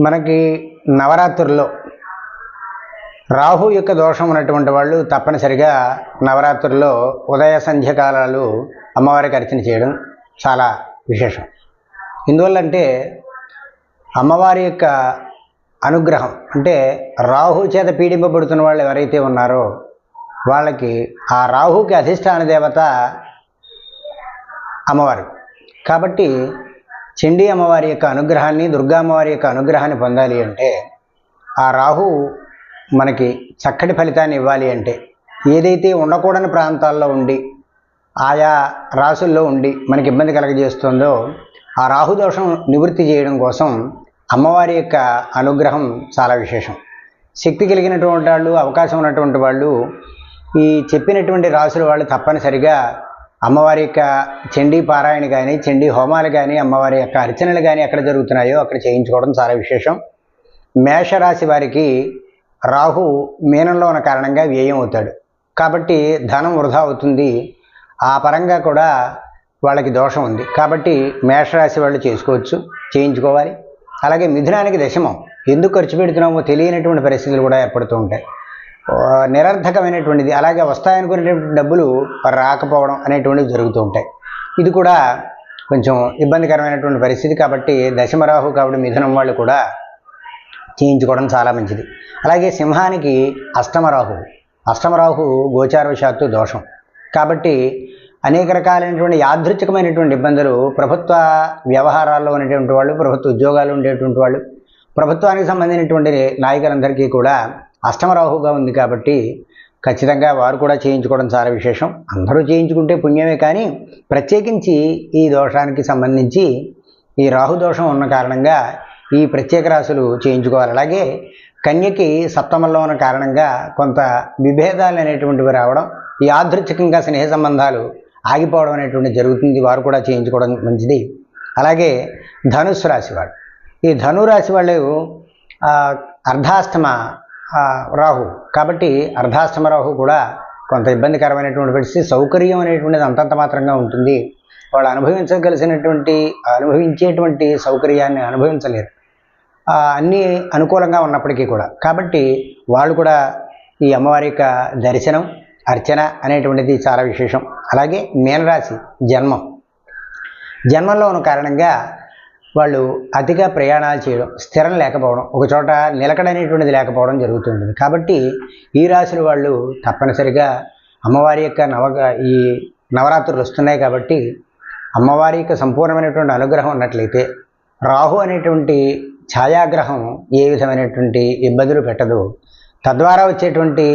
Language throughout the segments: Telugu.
మనకి నవరాత్రుల్లో రాహు యొక్క దోషం ఉన్నటువంటి వాళ్ళు తప్పనిసరిగా నవరాత్రుల్లో ఉదయ సంధ్యకాలాలు అమ్మవారికి అర్చన చేయడం చాలా విశేషం. ఎందువల్లంటే అమ్మవారి యొక్క అనుగ్రహం అంటే రాహు చేత పీడింపబడుతున్న వాళ్ళు ఎవరైతే ఉన్నారో వాళ్ళకి ఆ రాహుకి అధిష్టాన దేవత అమ్మవారు. కాబట్టి చండీ అమ్మవారి యొక్క అనుగ్రహాన్ని దుర్గా అమ్మవారి యొక్క అనుగ్రహాన్ని పొందాలి అంటే ఆ రాహు మనకి చక్కటి ఫలితాన్ని ఇవ్వాలి అంటే ఏదైతే ఉండకూడని ప్రాంతాల్లో ఉండి ఆయా రాసుల్లో ఉండి మనకి ఇబ్బంది కలగజేస్తుందో ఆ రాహు దోషం నివృత్తి చేయడం కోసం అమ్మవారి యొక్క అనుగ్రహం చాలా విశేషం. శక్తి కలిగినటువంటి వాళ్ళు అవకాశం ఉన్నటువంటి వాళ్ళు ఈ చెప్పినటువంటి రాసుల వాళ్ళు తప్పనిసరిగా అమ్మవారి యొక్క చండీ పారాయణ కానీ చండీ హోమాలు కానీ అమ్మవారి యొక్క అర్చనలు కానీ ఎక్కడ జరుగుతున్నాయో అక్కడ చేయించుకోవడం చాలా విశేషం. మేషరాశి వారికి రాహు మీనంలో ఉన్న కారణంగా వ్యయం అవుతాడు. కాబట్టి ధనం వృధా అవుతుంది. ఆ పరంగా కూడా వాళ్ళకి దోషం ఉంది. కాబట్టి మేషరాశి వాళ్ళు చేసుకోవచ్చు చేయించుకోవాలి. అలాగే మిథునానికి దశమం. ఎందుకు ఖర్చు పెడుతున్నామో తెలియనటువంటి పరిస్థితులు కూడా ఏర్పడుతూ ఉంటాయి. నిరర్థకమైనటువంటిది. అలాగే వస్తాయనుకునేటువంటి డబ్బులు రాకపోవడం అనేటువంటివి జరుగుతూ ఉంటాయి. ఇది కూడా కొంచెం ఇబ్బందికరమైనటువంటి పరిస్థితి కాబట్టి దశమరాహు కాబట్టి మిథునం వాళ్ళు కూడా చేయించుకోవడం చాలా మంచిది. అలాగే సింహానికి అష్టమరాహు అష్టమరాహు గోచారవశాత్తు దోషం. కాబట్టి అనేక రకాలైనటువంటి యాదృచ్ఛికమైనటువంటి ఇబ్బందులు ప్రభుత్వ వ్యవహారాల్లో ఉండేటువంటి వాళ్ళు ప్రభుత్వ ఉద్యోగాలు ఉండేటువంటి వాళ్ళు ప్రభుత్వానికి సంబంధించినటువంటి నాయకులందరికీ కూడా అష్టమరాహుగా ఉంది కాబట్టి ఖచ్చితంగా వారు కూడా చేయించుకోవడం చాలా విశేషం. అందరూ చేయించుకుంటే పుణ్యమే కానీ ప్రత్యేకించి ఈ దోషానికి సంబంధించి ఈ రాహు దోషం ఉన్న కారణంగా ఈ ప్రత్యేక రాశులు చేయించుకోవాలి. అలాగే కన్యకి సప్తమంలో ఉన్న కారణంగా కొంత విభేదాలు అనేటువంటివి రావడం ఈ యాదృచ్ఛికంగా స్నేహ సంబంధాలు ఆగిపోవడం అనేటువంటి జరుగుతుంది. వారు కూడా చేయించుకోవడం మంచిది. అలాగే ధనుసు రాశి వాళ్ళు. ఈ ధను రాశి వాళ్ళు అర్ధాష్టమ రాహు. కాబట్టి అర్ధాష్టమ రాహు కూడా కొంత ఇబ్బందికరమైనటువంటి పరిస్థితి సౌకర్యం అనేటువంటిది అంతంత మాత్రంగా ఉంటుంది. వాళ్ళు అనుభవించగలిసినటువంటి అనుభవించేటువంటి సౌకర్యాన్ని అనుభవించలేరు. అన్నీ అనుకూలంగా ఉన్నప్పటికీ కూడా. కాబట్టి వాళ్ళు కూడా ఈ అమ్మవారి యొక్క దర్శనం అర్చన అనేటువంటిది చాలా విశేషం. అలాగే మీనరాశి జన్మం. జన్మంలో ఉన్న కారణంగా వాళ్ళు అతిగా ప్రయాణాలు చేయడం స్థిరం లేకపోవడం ఒక చోట నిలకడ అనేటువంటిది లేకపోవడం జరుగుతుంటుంది. కాబట్టి ఈ రాశుల వాళ్ళు తప్పనిసరిగా అమ్మవారి యొక్క నవ ఈ నవరాత్రులు వస్తున్నాయి కాబట్టి అమ్మవారి యొక్క సంపూర్ణమైనటువంటి అనుగ్రహం ఉన్నట్లయితే రాహు అనేటువంటి ఛాయాగ్రహం ఏ విధమైనటువంటి ఇబ్బందులు పెట్టదు. తద్వారా వచ్చేటువంటి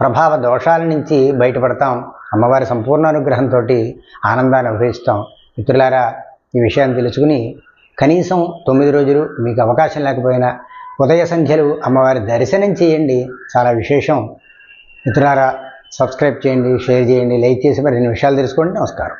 ప్రభావ దోషాల నుంచి బయటపడతాం. అమ్మవారి సంపూర్ణ అనుగ్రహంతో ఆనందాన్ని అనుభవిస్తాం. మిత్రులారా ఈ విషయాన్ని తెలుసుకుని కనీసం తొమ్మిది రోజులు మీకు అవకాశం లేకపోయినా ఉదయ సంధ్యలు అమ్మవారి దర్శనం చేయండి. చాలా విశేషం. మిత్రులారా సబ్స్క్రైబ్ చేయండి షేర్ చేయండి లైక్ చేసి మరిన్ని విషయాలు తెలుసుకోండి. నమస్కారం.